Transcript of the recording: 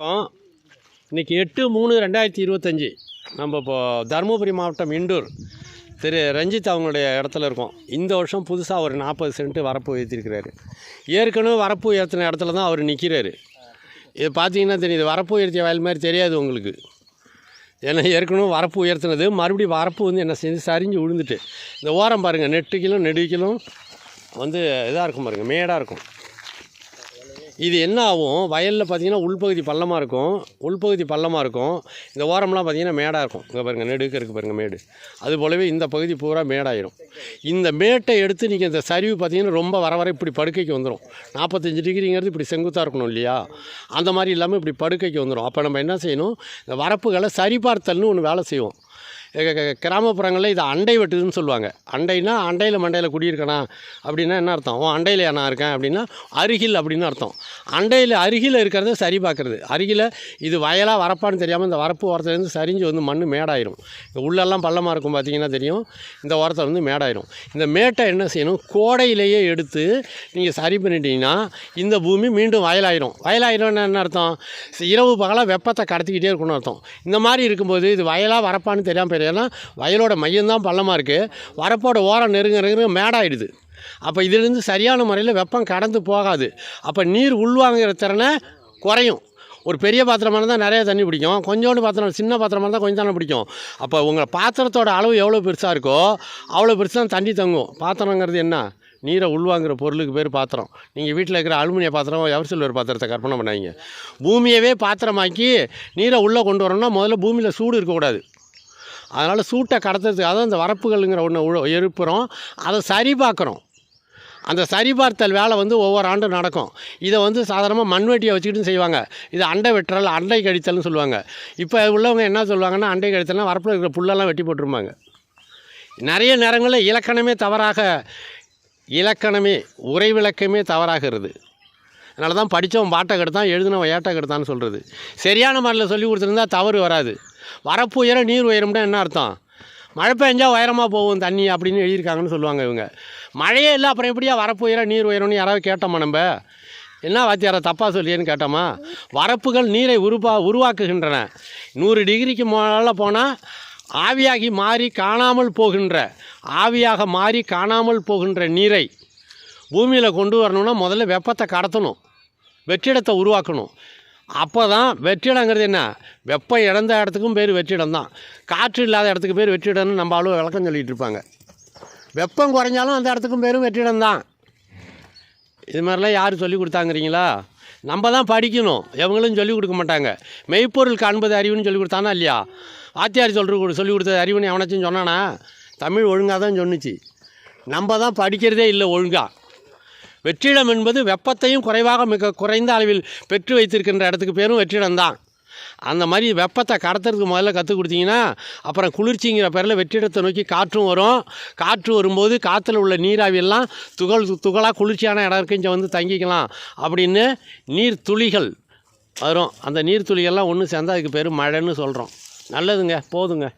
இன்றைக்கி எட்டு மூணு ரெண்டாயிரத்தி இருபத்தஞ்சி. நம்ம இப்போ தருமபுரி மாவட்டம் இண்டூர் திரு ரஞ்சித் அவங்களுடைய இடத்துல இருக்கோம். இந்த வருஷம் புதுசாக ஒரு நாற்பது சென்ட்டு வரப்பு உயர்த்திருக்கிறாரு. ஏற்கனவே வரப்பு உயர்த்தின இடத்துல தான் அவர் நிற்கிறாரு இது பார்த்தீங்கன்னா தெரியுது வரப்பு உயர்த்திய வயல் மாதிரி தெரியாது உங்களுக்கு. ஏன்னா ஏற்கனவே வரப்பு உயர்த்தினது மறுபடியும் வரப்பு வந்து என்ன செஞ்சு சரிஞ்சு விழுந்துட்டு இந்த ஓரம் பாருங்கள் நெட்டுக்கிலும் நெடுக்கிலும் வந்து இதாக இருக்கும் பாருங்கள் மேடாக இருக்கும். இது என்ன ஆகும்? வயலில் பார்த்தீங்கன்னா உள்பகுதி பள்ளமாக இருக்கும். உள்பகுதி பள்ளமாக இருக்கும். இந்த ஓரம்லாம் பார்த்தீங்கன்னா மேடாக இருக்கும். இங்கே பாருங்கள் நெடுக்க இருக்குது பாருங்கள் மேடு. அது போலவே இந்த பகுதி பூரா மேடாயிரும். இந்த மேட்டை எடுத்து நீங்கள் இந்த சரிவு பார்த்தீங்கன்னா ரொம்ப வர வர இப்படி படுக்கைக்கு வந்துடும் நாற்பத்தஞ்சு டிகிரிங்கிறது இப்படி செங்குத்தாக இருக்கணும் இல்லையா? அந்த மாதிரி இல்லாமல் இப்படி படுக்கைக்கு வந்துடும் அப்போ நம்ம என்ன செய்யணும்? இந்த வரப்புகளை சரிபார்த்தல்னு ஒன்று வேலை செய்வோம். கிராமப்புறங்களில் இது அண்டை வெட்டுதுன்னு சொல்லுவாங்க. அண்டைனா அண்டையில் மண்டையில் குடியிருக்கணா அப்படின்னா என்ன அர்த்தம்? ஓ அண்டையில் நான் இருக்கேன்? அப்படின்னா அருகில் அப்படின்னு அர்த்தம். அண்டையில் அருகில் இருக்கிறத சரி பார்க்குறது. அருகில் இது வயலாக வரப்பான்னு தெரியாமல் இந்த வரப்பு ஓரத்துலேருந்து சரிஞ்சு வந்து மண் மேடாயிரும். உள்ளெல்லாம் பள்ளமாக இருக்கும் பார்த்தீங்கன்னா தெரியும். இந்த ஓரத்தில் வந்து மேடாயிரும். இந்த மேட்டை என்ன செய்யணும்? கோடையிலேயே எடுத்து நீங்கள் சரி பண்ணிட்டீங்கன்னா இந்த பூமி மீண்டும் வயலாயிரும். வயலாயிரம்னு என்ன அர்த்தம்? இரவு பகலாக வெப்பத்தை கடத்திக்கிட்டே இருக்கணும்னு அர்த்தம். இந்த மாதிரி இருக்கும்போது இது வயலாக வரப்பான்னு தெரியாமல் பேர். ஏன்னா வயலோட மையம்தான் பள்ளமாக இருக்குது வரப்போட ஓரம் நெருங்க நெருங்க மேடாயிடுது. அப்போ இதிலிருந்து சரியான முறையில் வெப்பம் கடந்து போகாது. அப்போ நீர் உள்வாங்குகிற திறனை குறையும். ஒரு பெரிய பாத்திரமாக இருந்தால் நிறைய தண்ணி பிடிக்கும். கொஞ்சோண்டு பாத்திரம் சின்ன பாத்திரமாக இருந்தால் கொஞ்சம் தானே பிடிக்கும். அப்போ உங்கள் பாத்திரத்தோட அளவு எவ்வளோ பெருசாக இருக்கோ அவ்வளோ பெருசு தான் தண்ணி தங்கும். பாத்திரங்கிறது என்ன? நீரை உள்வாங்குற பொருளுக்கு பேர் பாத்திரம். நீங்கள் வீட்டில் இருக்கிற அலுமினிய பாத்திரம் எவர்சில்வர் பாத்திரத்தை கற்பனை பண்ணாங்க பூமியவே பாத்திரமாக்கி நீரை உள்ளே கொண்டு வரணும்னா முதல்ல பூமியில் சூடு இருக்கக்கூடாது. அதனால் சூட்டை கடத்துறதுக்காக தான் அந்த வரப்புகள்ங்கிற ஒன்று எழுப்புகிறோம் அதை சரி பார்க்குறோம். அந்த சரிபார்த்தல் வேலை வந்து ஒவ்வொரு ஆண்டும் நடக்கும். இதை வந்து சாதாரணமாக மண்வெட்டியை வச்சுக்கிட்டு செய்வாங்க. இது அண்டை வெட்டுறல் அண்டை கழித்தல்னு சொல்லுவாங்க. இப்போ உள்ளவங்க என்ன சொல்லுவாங்கன்னா அண்டை கழித்தல்னா வரப்பில் இருக்கிற புல்லெல்லாம் வெட்டி போட்டிருப்பாங்க நிறைய நேரங்களில் இலக்கணமே தவறாக இலக்கணமே உரை விளக்கமே தவறாகிறது. அதனால தான் படித்தவன் பாட்டை கெடுத்தான் எழுதினவன் ஏட்டை கெடுத்தான்னு சொல்கிறது சரியான முறையில் சொல்லி கொடுத்துருந்தா தவறு வராது. வரப்பு உயர நீர் உயரம்னா என்ன அர்த்தம்? மழை பெஞ்சா உயரமாக போகும் தண்ணி அப்படின்னு எழுதியிருக்காங்கன்னு சொல்லுவாங்க இவங்க. மழையே இல்லை அப்புறம் எப்படியா வரப்பு உயர நீர் உயரம்னு யாராவது கேட்டோமா நம்ம? என்ன வாத்தியாரை தப்பாக சொல்லியேன்னு கேட்டோமா? வரப்புகள் நீரை உருவா உருவாக்குகின்றன. நூறு டிகிரிக்கு மேலே போனால் ஆவியாகி மாறி காணாமல் போகின்ற ஆவியாக மாறி காணாமல் போகின்ற நீரை பூமியில் கொண்டு வரணும்னா முதல்ல வெப்பத்தை கடத்தணும். வெற்றிடத்தை உருவாக்கணும். அப்போ தான் வெற்றிடங்கிறது என்ன? வெப்பம் இழந்த இடத்துக்கும் பேர் வெற்றிடம் தான் காற்று இல்லாத இடத்துக்கு பேர் வெற்றிடம்னு நம்ம அவ்வளோ விளக்கம் சொல்லிகிட்டு இருப்பாங்க. வெப்பம் குறைஞ்சாலும் அந்த இடத்துக்கும் பேரும் வெற்றிடம் தான் இது மாதிரிலாம் யார் சொல்லி கொடுத்தாங்கிறீங்களா? நம்ம தான் படிக்கணும். எவங்களும் சொல்லிக் கொடுக்க மாட்டாங்க. மெய்ப்பொருள் காண்பது அறிவுன்னு சொல்லி கொடுத்தானா இல்லையா? ஆத்தியார் சொல்கிற சொல்லி கொடுத்தது அறிவுன்னு எவனாச்சும் சொன்னானா? தமிழ் ஒழுங்காக தான் சொன்னுச்சு. நம்ம தான் படிக்கிறதே இல்லை ஒழுங்காக வெற்றிடம் என்பது வெப்பத்தையும் குறைவாக மிக குறைந்த அளவில் பெற்று வைத்திருக்கின்ற இடத்துக்கு பேரும் வெற்றிடம் தான் அந்த மாதிரி வெப்பத்தை கடத்துறதுக்கு முதல்ல கற்றுக் கொடுத்தீங்கன்னா அப்புறம் குளிர்ச்சிங்கிற பேரில் வெற்றிடத்தை நோக்கி காற்றும் வரும். காற்று வரும்போது காற்றுல உள்ள நீராவியெல்லாம் துகள் துகளாக குளிர்ச்சியான இடம் இருக்கு இங்கே வந்து தங்கிக்கலாம். அப்படின்னு நீர் துளிகள் வரும். அந்த நீர் துளிகள்லாம் ஒன்று சேர்ந்தா அதுக்கு பேர் மழைன்னு சொல்கிறோம் நல்லதுங்க போதுங்க.